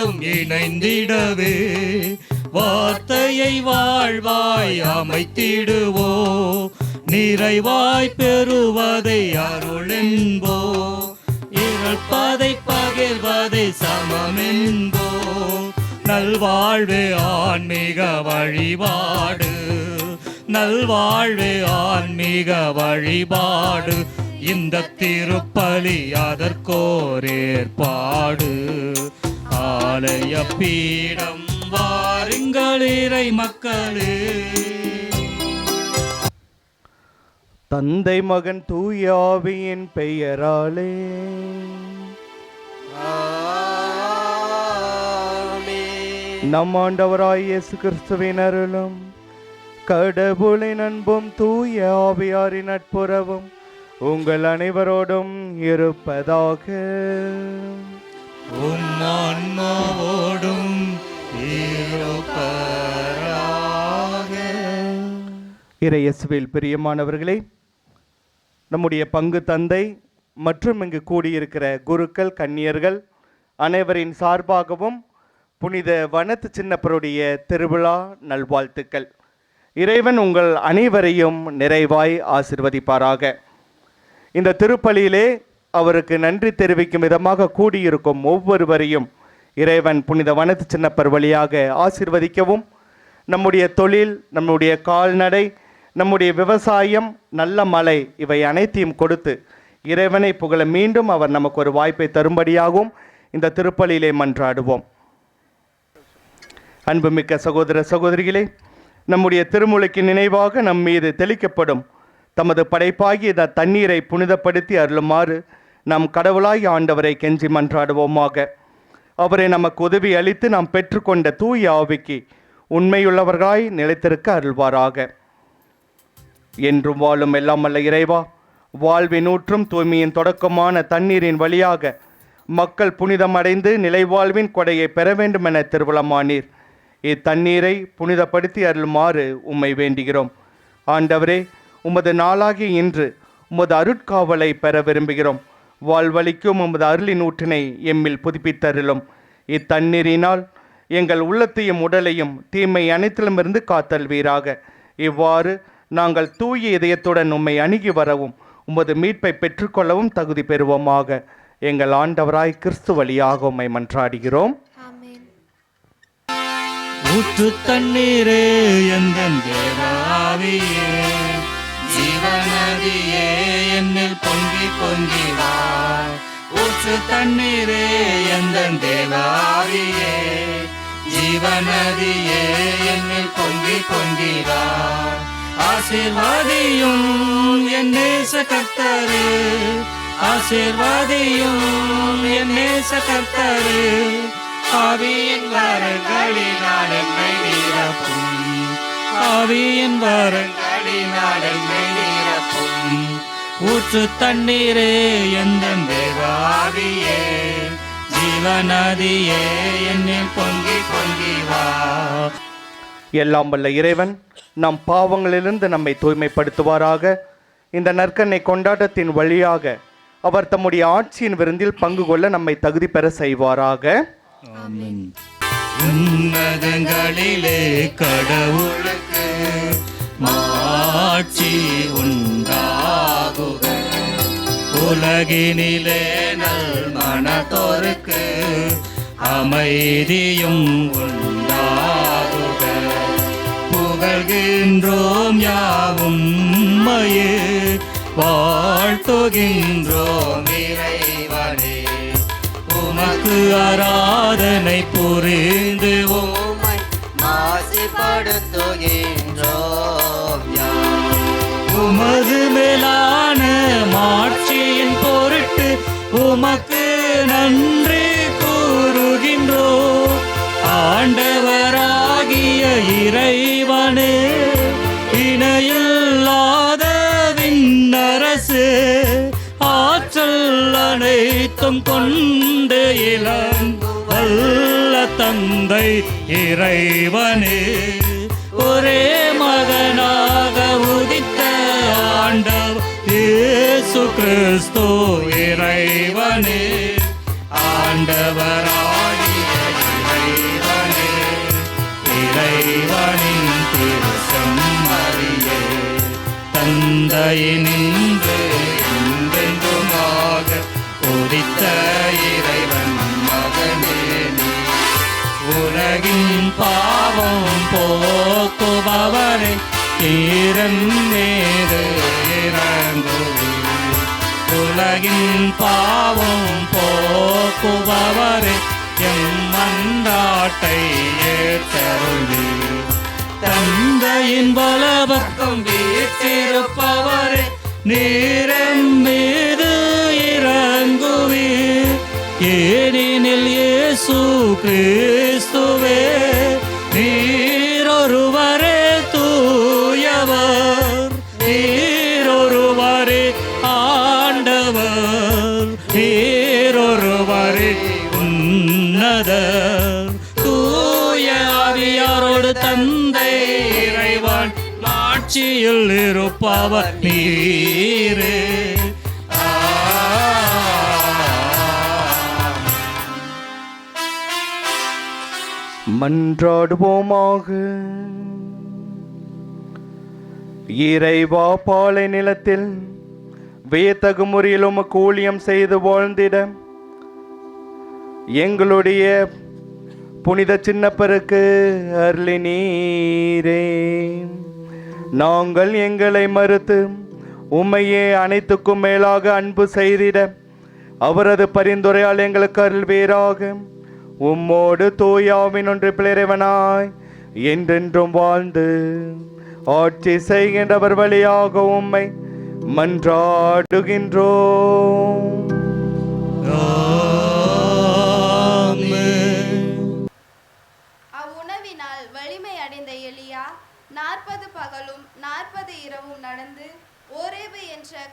நாடும் இணைந்திடவே. வார்த்தையை வாழ்வாய் அமைத்திடுவோ. நிறைவாய் பெறுவதை அருளென்போ. இழப்பதை பகிர்வதை சமமென்போ. நல்வாழ்வு ஆன்மீக வழிபாடு. நல்வாழ்வு ஆன்மீக வழிபாடு. இந்த திருப்பலி அதற்கோரேற்பாடு. ஆலய பீடம் வாருங்கள் இறை மக்களே. தந்தை மகன் தூயாவியின் பெயராலே. நம் ஆண்டவராய் இயேசு கிறிஸ்துவின் அருளும் கடவுளின் அன்பும் தூய ஆவியாரின் நட்புறவும் உங்கள் அனைவரோடும் இருப்பதாக. உம் ஆன்மாவோடும் பிரியமானவர்களே நம்முடைய பங்கு தந்தை மற்றும் இங்கு கூடியிருக்கிற குருக்கள் கன்னியர்கள் அனைவரின் சார்பாகவும் புனித வனத்து சின்னப்பருடைய திருவிழா நல்வாழ்த்துக்கள். இறைவன் உங்கள் அனைவரையும் நிறைவாய் ஆசிர்வதிப்பாராக. இந்த திருப்பலியிலே அவருக்கு நன்றி தெரிவிக்கும் விதமாக கூடியிருக்கும் ஒவ்வொருவரையும் இறைவன் புனித வனத்து சின்னப்பர் வழியாக ஆசிர்வதிக்கவும். நம்முடைய தொழில் நம்முடைய கால்நடை நம்முடைய விவசாயம் நல்ல மழை இவை அனைத்தையும் கொடுத்து இறைவனை புகழ மீண்டும் அவர் நமக்கு ஒரு வாய்ப்பை தரும்படியாகவும் இந்த திருப்பலியிலே மன்றாடுவோம். அன்புமிக்க சகோதர சகோதரிகளே நம்முடைய திருமுழுக்கு நினைவாக நம் மீது தெளிக்கப்படும் தமது படைப்பாகிய இந்த தண்ணீரை புனிதப்படுத்தி அருளுமாறு நம் கடவுளாய் ஆண்டவரை கெஞ்சி மன்றாடுவோமாக. அவரை நமக்கு உதவி அளித்து நாம் பெற்றுக்கொண்ட தூய ஆவிக்கு உண்மையுள்ளவர்களாய் நிலைத்திருக்க அருள்வாராக. என்றும் வாழும் எல்லாம் அல்ல இறைவா வாழ்வின் ஊற்றும் தூய்மையின் தொடக்கமான தண்ணீரின் வழியாக மக்கள் புனிதமடைந்து நிலைவாழ்வின் கொடையை பெற வேண்டும் என திருவிழமானீர் இத்தண்ணீரை புனிதப்படுத்தி அருளுமாறு உம்மை வேண்டுகிறோம். ஆண்டவரே உமது நாளாகி இன்று உமது அருட்காவலை பெற விரும்புகிறோம். வாழ்வழிக்கும் உமது அருளின் ஊற்றினை எம்மில் புதுப்பித்தருளும். இத்தண்ணீரினால் எங்கள் உள்ளத்தையும் உடலையும் தீமை அனைத்திலுமிருந்து காத்தல்வீராக இவ்வாறு நாங்கள் தூய இதயத்துடன் உம்மை அணுகி வரவும் உமது மீட்பை பெற்றுக்கொள்ளவும் தகுதி பெறுவோமாக. எங்கள் ஆண்டவராய் கிறிஸ்து வழியாக உம்மை மன்றாடுகிறோம். ஆமென். ஊற்று தண்ணீரே எந்த தேவாவியே ஜீவநதியே என்னில் பொங்கி பொங்கி வா ஊற்று தண்ணீரே எந்த தேவாரியே. ஜீவநதியே என்னில் பொங்கி பொங்கி வா ஆசீர்வாதியும் என் நேச கர்த்தரே ஆசீர்வாதியும் என் நேச கர்த்தரே ஆவியின் வரங்களினால் என்னை நீரப்பும். ஆவியின் வரங்களினால் என்னை நீரப்பும். ஊற்று தண்ணீரே எந்த தேவாவியே ஜீவநதியே என்னில் பொங்கி பொங்கி வா. எல்லாம் வல்ல இறைவன் நம் பாவங்களிலிருந்து நம்மை தூய்மைப்படுத்துவாராக. இந்த நற்கண்ணை கொண்டாட்டத்தின் வழியாக அவர் தம்முடைய ஆட்சியின் விருந்தில் பங்கு கொள்ள நம்மை தகுதி பெற செய்வாராக. உன்னதங்களிலே கடவுளுக்கு மாட்சி உண்டாகுக. உலகினிலே நல் மனத்தோருக்கு அமைதியும் உண்டாகுக. புகழ்கின்றோம் யாவும் உம்மையே. வாழ்த்துகின்றோம் இறைவனே. உமக்கு ஆராதனை புரிந்து உம்மை மாசுபடுத்துகின்றோம் உமது மேலான மாட்சியின் பொருட்டு உமக்கு நன்றி கூறுகின்றோ. ஆண்டவராகிய இறைவனே இணையில்லாத விண்ணரசு ஆற்றல் அனைத்தும் கொண்டு இளம் வல்ல தந்தை இறைவனே. ஒரே மகனாக உதி ஆண்டவர் இயேசு கிறிஸ்து இறைவனே. ஆண்டவராகிய இறைவனே இறைவனின் திருசம்மறியே தந்தையினின்று என்றென்றுமாக உதித்த இறைவன் மகனே நீ. உலகின் பாவம் போக்குபவரே ஈரன் உலகின் பாவம் போக்குபவரே எம் மன்றாட்டை ஏற்றருளீர் தந்தையின் பலபக்கம் வீற்றிருப்பவரே நீரன் மீது இறங்குவீர். ஏனெனில் இயேசு கிறிஸ்து ஆட்சியில் இருப்பவர் நீரே. மன்றாடுவோமாக. இறைவா பாலை நிலத்தில் வியத்தகு முறையில் உமக்கு ஊழியம் செய்து வாழ்ந்திட. எங்களுடைய புனித சின்னப்பருக்கு அருளி நீரே. நாங்கள் எங்களை மறுத்து உம்மையே அனைத்துக்கும் மேலாக அன்பு செய்திட. அவரது பரிந்துரையால் எங்களுக்கு அருள்வீராக உம்மோடு தூயாவின் ஒன்று பிளரவனாய் என்றென்றும் வாழ்ந்து ஆட்சி செய்கின்றவர் வழியாக உம்மை மன்றாடுகின்றோம்.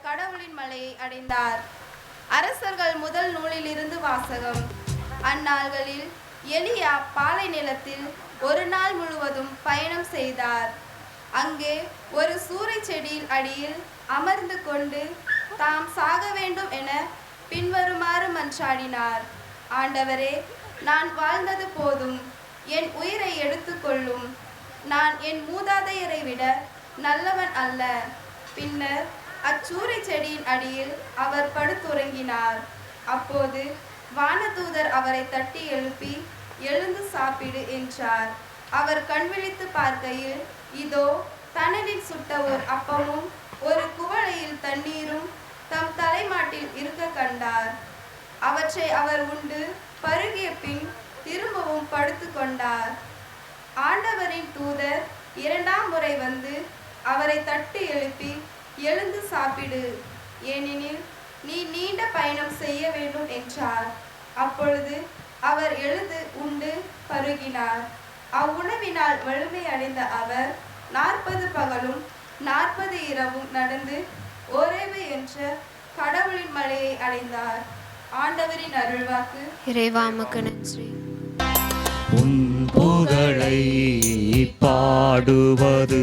கடவுளின் மலையை அடைந்தார். அரசர்கள் முதல் நூலிலிருந்து வாசகம். அந்நாள்களில் எலியா பாலை நிலத்தில் ஒரு நாள் முழுவதும் பயணம் செய்தார். அங்கே ஒரு சூறை செடியில் அடியில் அமர்ந்து கொண்டு தாம் சாக வேண்டும் என பின்வருமாறு மன்றாடினார். ஆண்டவரே நான் வாழ்ந்தது போதும். என் உயிரை எடுத்துக்கொள்ளும் நான் என் மூதாதையரை விட நல்லவன் அல்ல. பின்னர் அச்சூரை செடியின் அடியில் அவர் படுத்துறங்கினார் அப்போது வானதூதர் அவரை தட்டி எழுப்பி எழுந்து சாப்பிடு என்றார். அவர் கண்விழித்து பார்க்கையில் இதோ தணலில் சுட்ட ஒரு அப்பமும் ஒரு குவளையில் தண்ணீரும் தம் தலைமாட்டில் இருக்க கண்டார். அவற்றை அவர் உண்டு பருகிய பின் திரும்பவும் படுத்து கொண்டார். ஆண்டவரின் தூதர் இரண்டாம் முறை வந்து அவரை தட்டி எழுப்பி எழுந்து சாப்பிடு. ஏனெனில் நீ நீண்ட பயணம் செய்ய வேண்டும் என்றார். அப்பொழுது அவர் எழுந்து உண்டு பருகினார். அவ்வுணவினால் வலிமை அடைந்த அவர் நாற்பது பகலும் நாற்பது இரவும் நடந்து ஓரேவு என்ற கடவுளின் மலையை அடைந்தார். ஆண்டவரின் அருள்வாக்கு. இறைவா உமக்கு நன்றி. உன் புகழை பாடுவது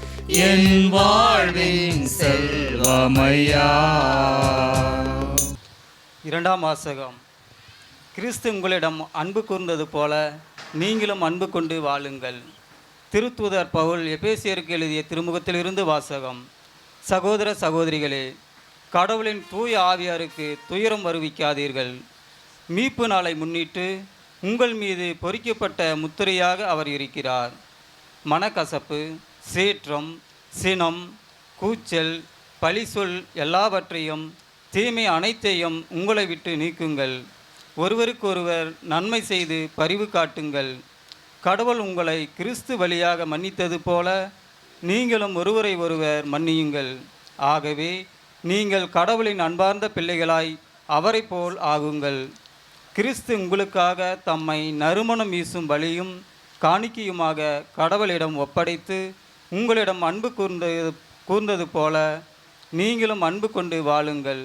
என் வாழ்வின் செல்வமையா. இரண்டாம் வாசகம். கிறிஸ்து உங்களிடம் அன்பு கூர்ந்தது போல நீங்களும் அன்பு கொண்டு வாழுங்கள். திருத்தூதர் பவுல் எபேசியருக்கு எழுதிய திருமுகத்திலிருந்து வாசகம். சகோதர சகோதரிகளே கடவுளின் தூய ஆவியாருக்கு துயரம் வருவிக்காதீர்கள். மீட்பு நாளை முன்னிட்டு உங்கள் மீது பொறிக்கப்பட்ட முத்திரையாக அவர் இருக்கிறார். மனக்கசப்பு சீற்றம் சினம் கூச்சல் பழிசொல் எல்லாவற்றையும் தீமை அனைத்தையும் உங்களை விட்டு நீக்குங்கள். ஒருவருக்கொருவர் நன்மை செய்து பரிவு காட்டுங்கள். கடவுள் உங்களை கிறிஸ்து வழியாக மன்னித்தது போல நீங்களும் ஒருவரை ஒருவர் மன்னியுங்கள். ஆகவே நீங்கள் கடவுளின் அன்பார்ந்த பிள்ளைகளாய் அவரைப் போல் ஆகுங்கள். கிறிஸ்து உங்களுக்காக தம்மை நறுமணம் வீசும் வழியும் காணிக்கையுமாக கடவுளிடம் ஒப்படைத்து உங்களிடம் அன்பு கூர்ந்தது கூர்ந்தது போல நீங்களும் அன்பு கொண்டு வாழுங்கள்.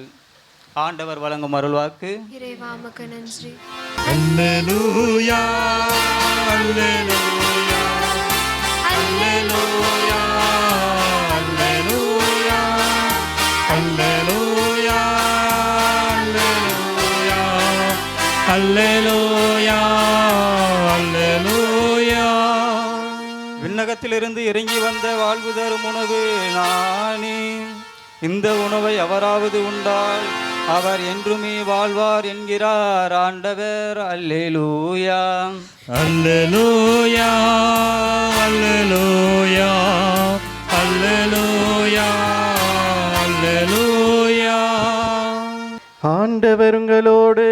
ஆண்டவர் வழங்கும் அருள்வாக்கு. இறைவா உமக்கு நன்றி. அல்லேலூயா அல்லேலூயா அல்லேலூயா அல்லேலூயா அல்லேலூயா அல்லேலூயா அல்லேலூயா விண்ணகத்திலிருந்து இறங்கி வந்த வாழ்வு தரும் உணவு நானே. இந்த உணவை அவராவது உண்டால் அவர் என்றுமே வாழ்வார் என்கிறார் ஆண்டவர். அல்லேலூயா. அல்லேலூயா அல்லேலூயா அல்லேலூயா அல்லேலூயா. ஆண்டவர் உங்களோடு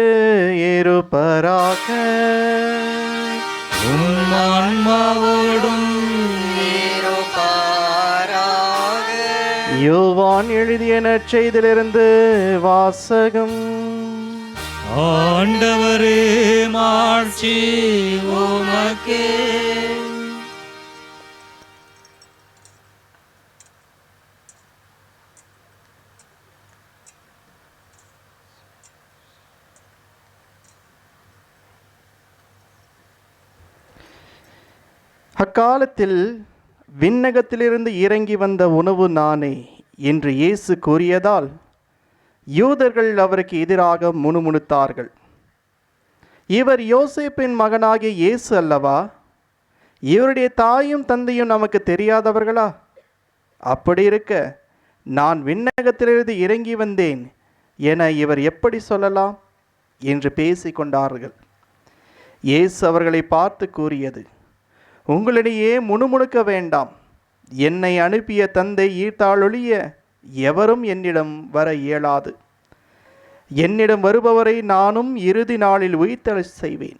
ஏறுபராக உம் ஆன்மாவோடும் யோவான் எழுதிய நற்செய்திலிருந்து வாசகம். ஆண்டவரே மாட்சி உமக்கே. அக்காலத்தில் விண்ணகத்திலிருந்து இறங்கி வந்த உணவு நானே. என்று இயேசு கூறியதால் யூதர்கள் அவருக்கு எதிராக முணுமுணுத்தார்கள். இவர் யோசேப்பின் மகனாகிய இயேசு அல்லவா? இவருடைய தாயும் தந்தையும் நமக்கு தெரியாதவர்களா? அப்படி இருக்க நான் விண்ணகத்திலிருந்து இறங்கி வந்தேன் என இவர் எப்படி சொல்லலாம்? என்று பேசிக்கொண்டார்கள். இயேசு அவர்களை பார்த்து கூறியது உங்களிடையே முணுமுணுக்க வேண்டாம். என்னை அனுப்பிய தந்தை ஈர்த்தாளொழிய எவரும் என்னிடம் வர இயலாது. என்னிடம் வருபவரை நானும் இறுதி நாளில் உயிர்த்தல செய்வேன்.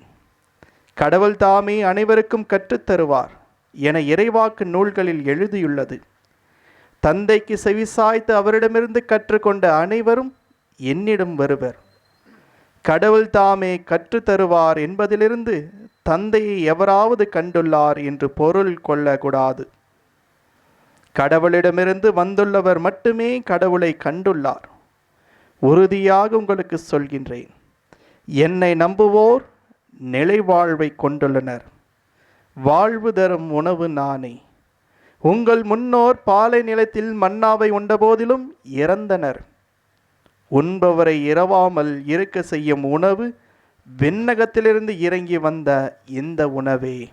கடவுள் தாமே அனைவருக்கும் கற்றுத்தருவார் என இறைவாக்கு நூல்களில் எழுதியுள்ளது. தந்தைக்கு செவிசாய்த்து அவரிடமிருந்து கற்றுக்கொண்ட அனைவரும் என்னிடம் வருவர். கடவுள் தாமே கற்றுத்தருவார் என்பதிலிருந்து தந்தையை எவராவது கண்டுள்ளார் என்று பொருள் கொள்ளக்கூடாது. கடவுளிடமிருந்து வந்துள்ளவர் மட்டுமே கடவுளை கண்டுள்ளார். உறுதியாக உங்களுக்கு சொல்கின்றேன். என்னை நம்புவோர் நிலை வாழ்வை கொண்டுள்ளனர். வாழ்வு தரும் உணவு நானே. உங்கள் முன்னோர் பாலை நிலத்தில் மன்னாவை உண்டபோதிலும் இறந்தனர். உண்பவரை இரவாமல் இருக்க செய்யும் உணவு விண்ணகத்திலிருந்து இறங்கி வந்த இந்த உணவே.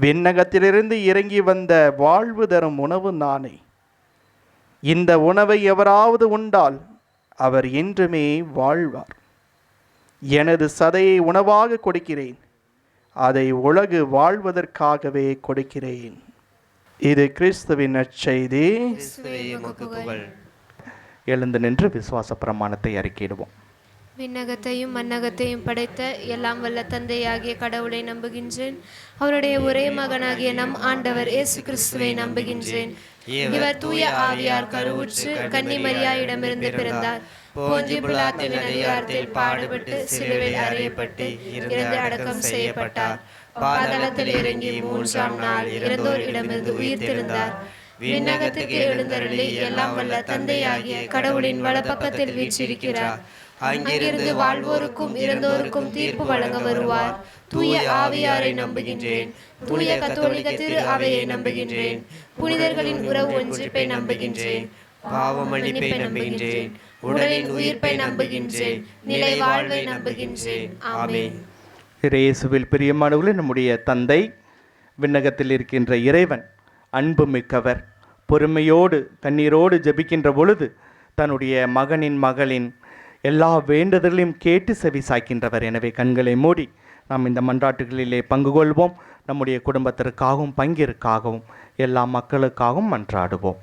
விண்ணகத்திலிருந்து இறங்கி வந்த வாழ்வு தரும் உணவு நானே. இந்த உணவை எவராவது உண்டால் அவர் என்றுமே வாழ்வார். எனது சதையை உணவாக கொடுக்கிறேன். அதை உலகு வாழ்வதற்காகவே கொடுக்கிறேன். இது கிறிஸ்துவின் நற்செய்தி. எழுந்து நின்று விசுவாச பிரமாணத்தை அறிக்கையிடுவோம். விண்ணகத்தையும் மன்னகத்தையும் படைத்த எல்லாம் வல்ல தந்தையாகிய கடவுளை நம்புகின்றேன். அவருடைய ஒரே மகனாகிய நம் ஆண்டவர் இயேசு கிறிஸ்துவை நம்புகின்றேன். இவர் தூய ஆவியார் கருவுற்று கன்னிமரியாயிடமிருந்து பிறந்தார். போஞ்சி பிலாத்தின் அதிகாரத்தில் பாடுபட்டு சிலுவையில் அறையப்பட்டு இருந்து அடக்கம் செய்யப்பட்டார். பாதாளத்தில் இறங்கி மூன்றாம் நாள் இறந்தோர் இடமிருந்து உயிர்த்திருந்தார் விண்ணகத்துக்கு எழுந்தருளி எல்லாம் வல்ல தந்தையாகிய கடவுளின் வலப்பக்கத்தில் வீற்றிருக்கிறார். அங்கிருந்து வாழ்வோருக்கும் இறந்தோருக்கும் தீர்ப்பு வழங்க வருவார். தூய ஆவியாரை நம்புகின்றேன். தூய கத்தோலிக்க திரு அவையை நம்புகின்றேன். புனிதர்களின் உறவு ஒன்றிப்பை நம்புகின்றேன். பாவ மன்னிப்பை நம்புகின்றேன். உடலின் உயிர்ப்பை நம்புகின்றேன். நிலை வாழ்வை நம்புகின்றேன். ஆமே இயேசுவில் பிரியமானவர்களே நம்முடைய தந்தை விண்ணகத்தில் இருக்கின்ற இறைவன் அன்பு மிக்கவர் பொறுமையோடு கண்ணீரோடு ஜெபிக்கின்ற பொழுது தன்னுடைய மகனின் மகளின் எல்லா வேண்டுதலையும் கேட்டு செவி சாய்க்கின்றவர். எனவே கண்களை மூடி நாம் இந்த மன்றாட்டுகளிலே பங்கு கொள்வோம். நம்முடைய குடும்பத்திற்காகவும் பங்கிற்காகவும் எல்லா மக்களுக்காகவும் மன்றாடுவோம்.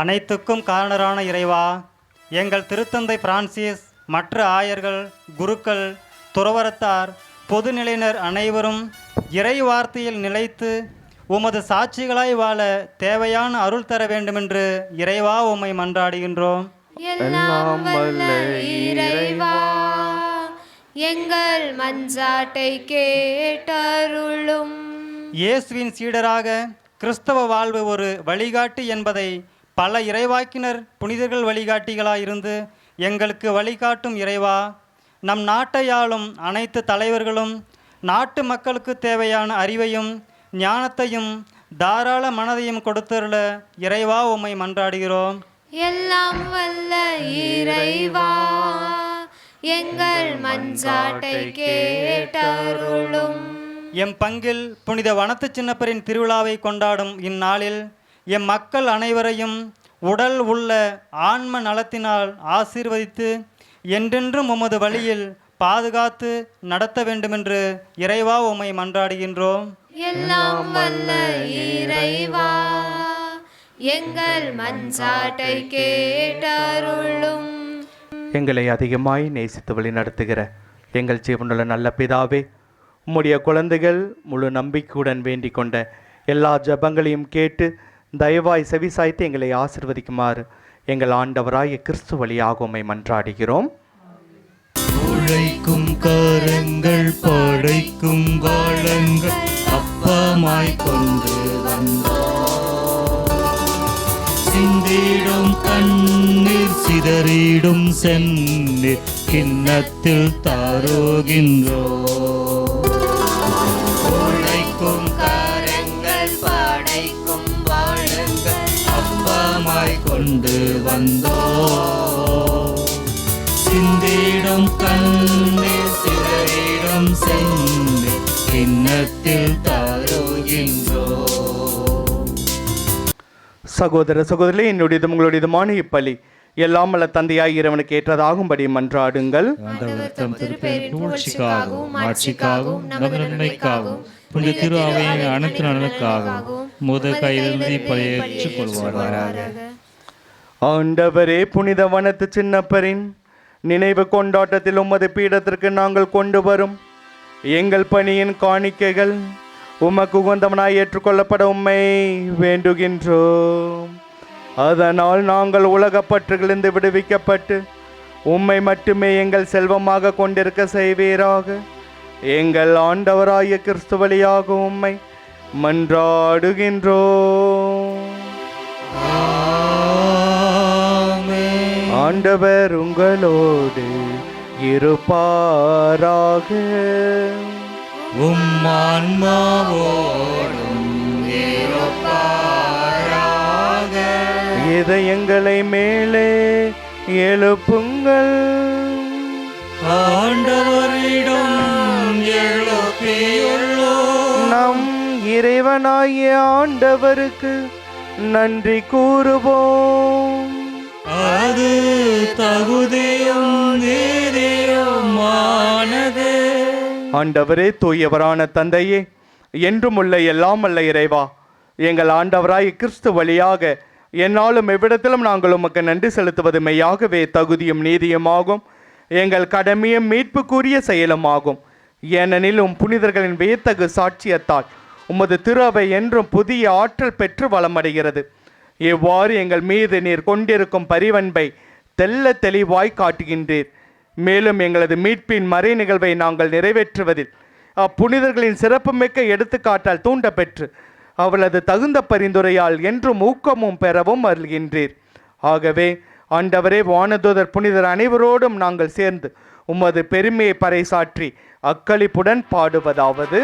அனைத்துக்கும் காரணரான இறைவா எங்கள் திருத்தந்தை பிரான்சிஸ் மற்ற ஆயர்கள் குருக்கள் துறவரத்தார் பொதுநிலையினர் அனைவரும் இறை வார்த்தையில் நிலைத்து உமது சாட்சிகளாய் வாழ தேவையான அருள் தர வேண்டுமென்று இறைவா உம்மை மன்றாடுகின்றோம். எல்லாம் வல்ல இறைவா. எங்கள் மஞ்சாட்டை கேட்டருளும். இயேசுவின் சீடராக கிறிஸ்தவ வாழ்வு ஒரு வழிகாட்டி என்பதை பல இறைவாக்கினர் புனிதர்கள் வழிகாட்டிகளாயிருந்து எங்களுக்கு வழிகாட்டும் இறைவா. நம் நாட்டை ஆளும் அனைத்து தலைவர்களும் நாட்டு மக்களுக்கு தேவையான அறிவையும் ஞானத்தையும் தாராள மனதையும் கொடுத்தருள இறைவா உம்மை மன்றாடுகிறோம். எல்லாம் வல்ல இறைவா. எங்கள் மஞ்சாட்டை கேட்டருளும். எம் பங்கில் புனித வனத்து சின்னப்பரின் திருவிழாவை கொண்டாடும் இந்நாளில் எம் மக்கள் அனைவரையும் உடல் உள்ள ஆன்ம நலத்தினால் ஆசீர்வதித்து என்றென்றும் உமது வழியில் பாதுகாத்து நடத்த வேண்டுமென்று இறைவா உம்மை மன்றாடுகின்றோம். எல்லாம் வல்ல இறைவா. எங்கள் மஞ்சாட்டை கேட்டருளும். எங்களை அதிகமாய் நேசித்து வழி நடத்துகிற எங்கள் ஜீவனுள்ள நல்ல பிதாவே உம்முடைய குழந்தைகள் முழு நம்பிக்கையுடன் வேண்டிக் கொண்ட எல்லா ஜெபங்களையும் கேட்டு தயவாய் செவிசாய்த்து எங்களை ஆசிர்வதிக்குமாறு எங்கள் ஆண்டவராய கிறிஸ்து வழியாக உம்மை மன்றாடுகிறோம். உழைக்கும் கரங்கள் படைக்கும் வாழங்கள் அப்பமாய் கொண்டு வந்தோம். சிந்திடும் கண்ணீர் சிதறிடும் சென்னீர் கிண்ணத்தில் தாரோகின்றோ. உழைக்கும் கரங்கள் படைக்கும் வாழங்கள் அப்பமாய் கொண்டு வந்தோ. சிந்திடும் கண்ணீர் சிதறிடும் செந்நீர் கிண்ணத்தில் தாரோகின்றோ. சகோதர சகோதரி என்னுடையதும் உங்களுடையதுமான இப்பலி. எல்லாம் வல்ல தந்தையாய் இறைவனுக்கு ஏற்றதாகும்படி மன்றாடுங்கள். புனித அனைத்து நலனுக்காகவும் முத கையிலிருந்து பழையேற்றுக் கொள்வாராக ஆண்டவரே புனித வனத்து சின்னப்பரின் நினைவு கொண்டாட்டத்தில் உமது பீடத்திற்கு நாங்கள் கொண்டு வரும். எங்கள் பணியின் காணிக்கைகள் உமக்கு உகந்தவனாய் ஏற்றுக்கொள்ளப்பட உம்மை வேண்டுகின்றோம். அதனால் நாங்கள் உலகப் பற்றுகளிலிருந்து விடுவிக்கப்பட்டு உம்மை மட்டுமே எங்கள் செல்வமாக கொண்டிருக்க செய்வீராக. எங்கள் ஆண்டவராய கிறிஸ்து வழியாக உம்மை மன்றாடுகின்றோம். ஆண்டவர் உங்களோடு இருப்பாராக. உம் ஆன்மாவோடும் இதயங்களை மேலே எழுப்புங்கள். ஆண்டவரிடம் நம் இறைவனாகிய ஆண்டவருக்கு நன்றி கூறுவோம். அது தகுதியும் ஆண்டவரே தூயவரான தந்தையே என்றும் உள்ள எல்லாம் அல்ல இறைவா. எங்கள் ஆண்டவராய் கிறிஸ்து வழியாக என்னாலும் எவ்விடத்திலும் நாங்கள் உமக்கு நன்றி செலுத்துவது மெய்யாகவே தகுதியும் நீதியுமாகும் எங்கள் கடமையும் மீட்புக்குரிய செயலுமாகும் ஏனெனில் உம் புனிதர்களின் வியத்தகு சாட்சியத்தால் உமது திருவை என்றும் புதிய ஆற்றல் பெற்று வளமடைகிறது. இவ்வாறு எங்கள் மீது நீர் கொண்டிருக்கும் பரிவன்பை தெல்ல தெளிவாய் காட்டுகின்றீர். மேலும் எங்களது மீட்பின் மறை நிகழ்வை நாங்கள் நிறைவேற்றுவதில் அப்புனிதர்களின் சிறப்புமிக்க எடுத்துக்காட்டால் தூண்டப்பெற்று அவளது தகுந்த பரிந்துரையால் என்றும் ஊக்கமும் பெறவும் அருள்கின்றீர். ஆகவே ஆண்டவரே வானதூதர் புனிதர் அனைவரோடும் நாங்கள் சேர்ந்து உமது பெருமையை பறைசாற்றி அக்களிப்புடன் பாடுவதாவது.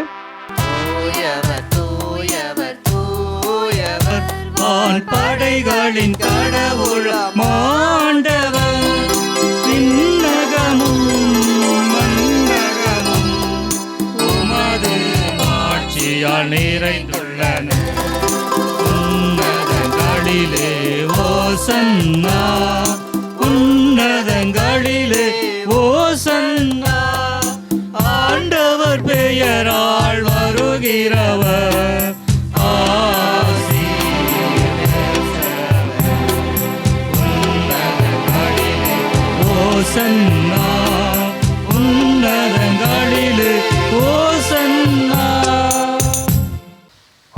படைகளின் கடவுள் மாண்டவர் ஆட்சியால் நிறைந்துள்ளன உன்னதங்களிலே ஓசன்னா. உன்னதங்களிலே ஓசன்னா. ஆண்டவர் பெயரால் வருகிறவர். ஆசி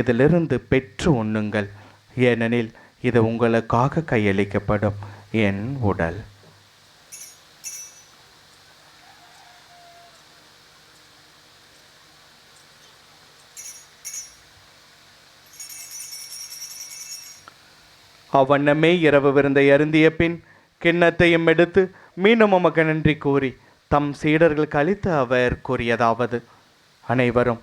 இதிலிருந்து பெற்று உண்ணுங்கள். ஏனெனில் இது உங்களுக்காக கையளிக்கப்படும் என் உடல். அவ்வண்ணமே இரவு விருந்தை அருந்திய பின் கிண்ணத்தையும் எடுத்து மீண்டும் உமக்கு நன்றி கூறி தம் சீடர்கள் கழித்து அவர் கூறியதாவது. அனைவரும்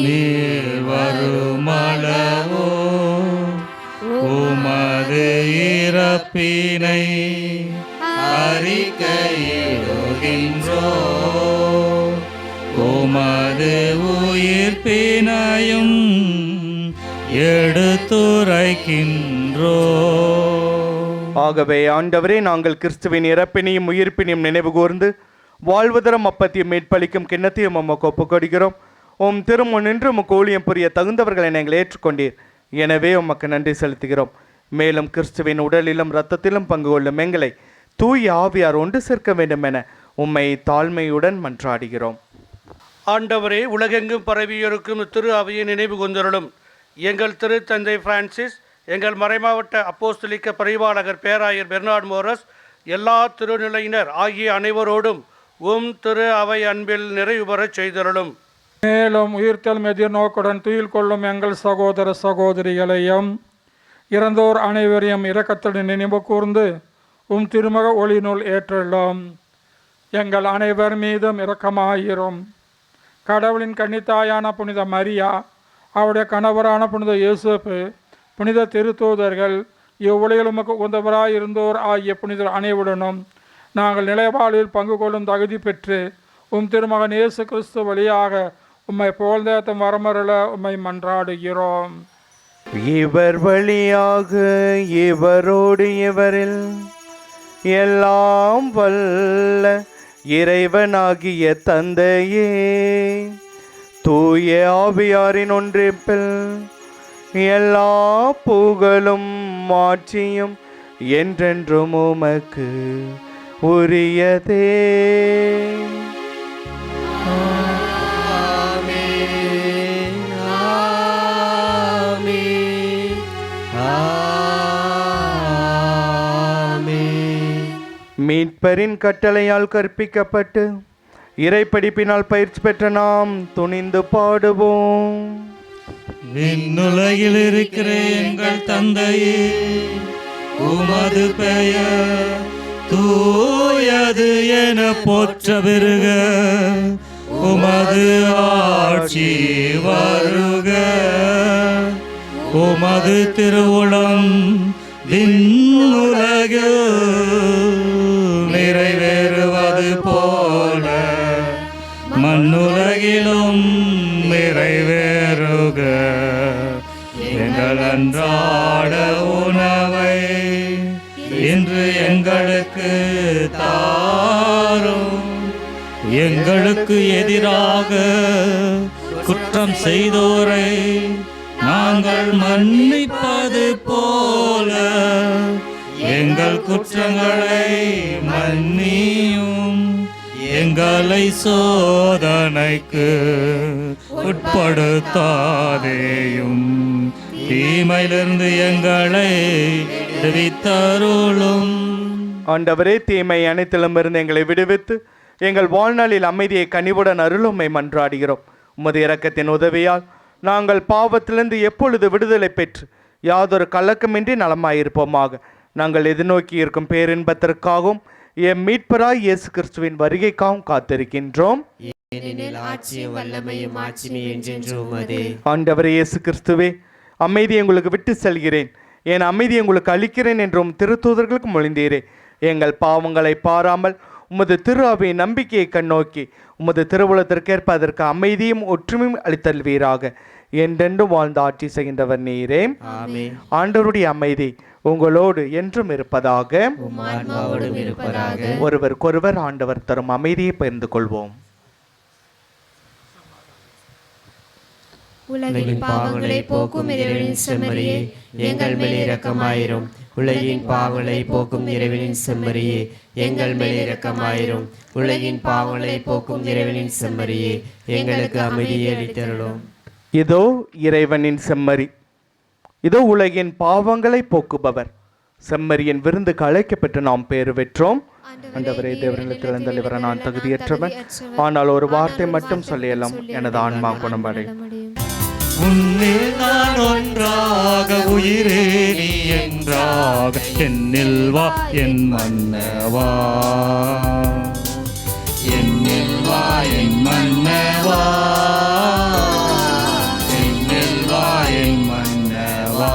நீர் வருமளவோ உமது இறப்பினை அறிக்கையிடுகின்றோ உமது உயிர்ப்பினையும் எடுத்துரைக்கின்றோ. ஆகவே ஆண்டவரே நாங்கள் கிறிஸ்துவின் இறப்பினையும் உயிர்ப்பினையும் நினைவு கூர்ந்து வாழ்வுதரம் அப்பத்தையும் மீட்பளிக்கும் கிண்ணத்தையும் உமக்கு ஒப்புக்கொடுக்கிறோம். உம் திருமுன் நின்று உமக்கு ஊழியம் புரிய தகுந்தவர்களை நீங்கள் ஏற்றுக்கொண்டீர். எனவே உமக்கு நன்றி செலுத்துகிறோம். மேலும் கிறிஸ்துவின் உடலிலும் இரத்தத்திலும் பங்கு கொள்ளும் எங்களை தூய் ஆவியார் ஒன்று சேர்க்க வேண்டும் என உம்மை தாழ்மையுடன் மன்றாடுகிறோம். ஆண்டவரே உலகெங்கும் பரவியிருக்கும் திரு அவையை நினைவு கொண்டருளும். எங்கள் திரு தந்தை பிரான்சிஸ் எங்கள் மறைமாவட்ட அப்போஸ்தலிக்க பரிவாளகர் பேராயர் பெர்னார்ட் மோரஸ் எல்லா திருநிலையினர் ஆகிய அனைவரோடும் உம் திரு அவை அன்பில் நிறைவு பெறச் செய்தருளும். மேலும் உயிர்த்தல் எதிர்நோக்குடன் துயில் கொள்ளும் எங்கள் சகோதர சகோதரிகளையும் இறந்தோர் அனைவரையும் இரக்கத்துடன் நினைவு கூர்ந்து உம் திருமக ஒளிநூல் ஏற்றுள்ளோம் எங்கள் அனைவர் மீதும் இரக்கமாயிரும். கடவுளின் கன்னித்தாயான புனித மரியா அவருடைய கணவரான புனித யூசுப்பு புனித திருத்தூதர்கள் இவ்வுலகில் உமக்கு உந்தவராய் இருந்தோர் ஆகிய புனிதர் அனைவருடனும் நாங்கள் நிலைவாழ்வில் பங்கு கொள்ளும் தகுதி பெற்று உம் திருமகன் இயேசு கிறிஸ்து வழியாக உம்மை புகழ்ந்தேத்தம் வரமருள உம்மை மன்றாடுகிறோம். இவர் வழியாக இவரோடு இவரில் எல்லாம் வல்ல இறைவனாகிய தந்தையே. தூய ஆவியாரின் ஒன்றிப்பில் எல்லா புகழும் மாற்றியும் என்றென்றும் உமக்கு உரியதே. மீட்பரின் கட்டளையால் கற்பிக்கப்பட்டு இறைப்படிப்பினால் பயிற்சி பெற்ற நாம் துணிந்து பாடுவோம். விண்ணுலகில் இருக்கிற எங்கள் தந்தையே உமது பெயர் தூயது என போற்றவிருக உமது ஆட்சி வருக. உமது திருவுளம் விண்ணுலகில் நிறைவேறுவது போல மண்ணுலகிலும் நிறைவேறுக. எங்கள் அன்றாட உணவை இன்று எங்களுக்கு தாரும். எங்களுக்கு எதிராக குற்றம் செய்தோரை நாங்கள் மன்னிப்பது போல எங்கள் குற்றங்களை மன்னியும். எங்களை சோதனைக்கு உட்படுத்தாதேயும். தீமையிலிருந்து எங்களை வித்தருளும் ஆண்டவரே தீமை அனைத்திலும் இருந்து எங்களை விடுவித்து எங்கள் வாழ்நாளில் அமைதியை கனிவுடன் அருளுமை. மன்றாடுகிறோம். உமது இரக்கத்தின் உதவியால் நாங்கள் பாவத்திலிருந்து எப்பொழுது விடுதலை பெற்று யாதொரு கலக்கமின்றி நலமாயிருப்போமாக? நாங்கள் எதிர்நோக்கி இருக்கும் பேரின்பத்திற்காகவும் எம் மீட்பராய் இயேசு கிறிஸ்துவின் வருகைக்காகவும் காத்திருக்கின்றோம். ஆண்டவரே இயேசு கிறிஸ்துவே அமைதியை உங்களுக்கு விட்டு செல்கிறேன். என் அமைதியை உங்களுக்கு அளிக்கிறேன் என்றும் திருத்தூதர்களுக்கு மொழிந்தீரே. எங்கள் பாவங்களை பாராமல் உமது திரு அவையின் நம்பிக்கையை கண்ணோக்கி உமது திருவுளத்திற்கேற்ப அதற்கு அமைதியும் ஒற்றுமையும் அளித்தல்வீராக என்றென்றும் வாழ்ந்து ஆட்சி செய்கின்றவர் நீரே. ஆண்டவருடைய அமைதி உங்களோடு என்றும் இருப்பதாக ஒருவருக்கொருவர் ஆண்டவர் தரும் அமைதியை பகிர்ந்து கொள்வோம். உலகின் பாவங்களை போக்கும் இறைவனின் செம்மறியே எங்கள் மேல் இரக்கமாயிரும். உலகின் பாவங்களை போக்கும் இறைவனின் செம்மறியே எங்கள் மேல் இரக்கமாயிரும். உலகின் பாவங்களை போக்கும் இறைவனின் செம்மறியே எங்களுக்கு அமைதியை அளித்தருளும். இதோ இறைவனின் செம்மறி. இதோ உலகின் பாவங்களை போக்குபவர். செம்மறியின் விருந்துக்கு அழைக்கப்பட்டு நாம் பேறு பெற்றோம். ஆண்டவரே தேவர்களுக்கு இழந்தளிவர நான் தகுதியற்றவன். ஆனால் ஒரு வார்த்தை மட்டும் சொல்லியலாம். எனது ஆன்மா குணமடை உன்னில் நான் ஒன்றாக உயிரே நீ வாக என்னில் வா என் மன்னவா. என்னில் வா என் மன்னவா. என்னில் வா என் மன்னவா.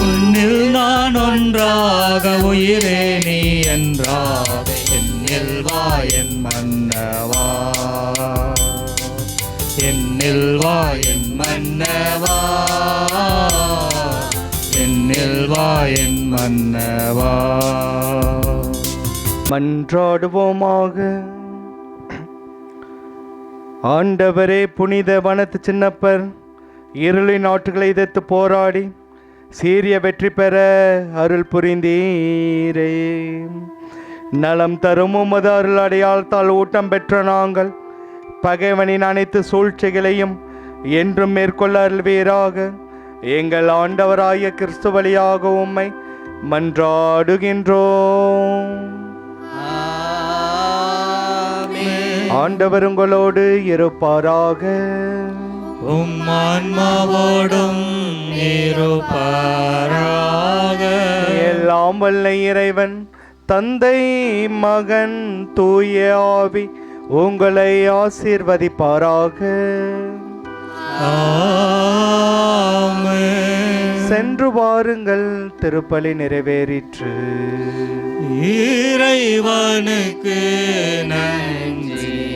உன்னில் நான் ஒன்றாக உயிரே என் மன்னவா. மன்றாடுவோமாக. ஆண்டவரே புனித வனத்து சின்னப்பர் இருளின் நாட்டுகளை எதிர்த்து போராடி சீரிய வெற்றி பெற அருள் புரிந்தீரே. நலம் தரும் உமது அருள் அடையாளத்தால் ஊட்டம் பெற்ற நாங்கள் பகைவனின் அனைத்து சூழ்ச்சிகளையும் என்றும் மேற்கொள்ள அருள்வீராக. எங்கள் ஆண்டவராய கிறிஸ்து வழியாக உம்மை மன்றாடுகின்றோம். ஆண்டவர் உங்களோடு இருப்பாராக. உம் ஆன்மாவோடும் இருப்பாராக. எல்லாம் வல்ல இறைவன் தந்தை மகன் தூய ஆவி உங்களை ஆசீர்வதிப்பாராக. சென்று வாருங்கள் திருப்பலி நிறைவேறிற்று. இறைவனுக்கு நன்றி.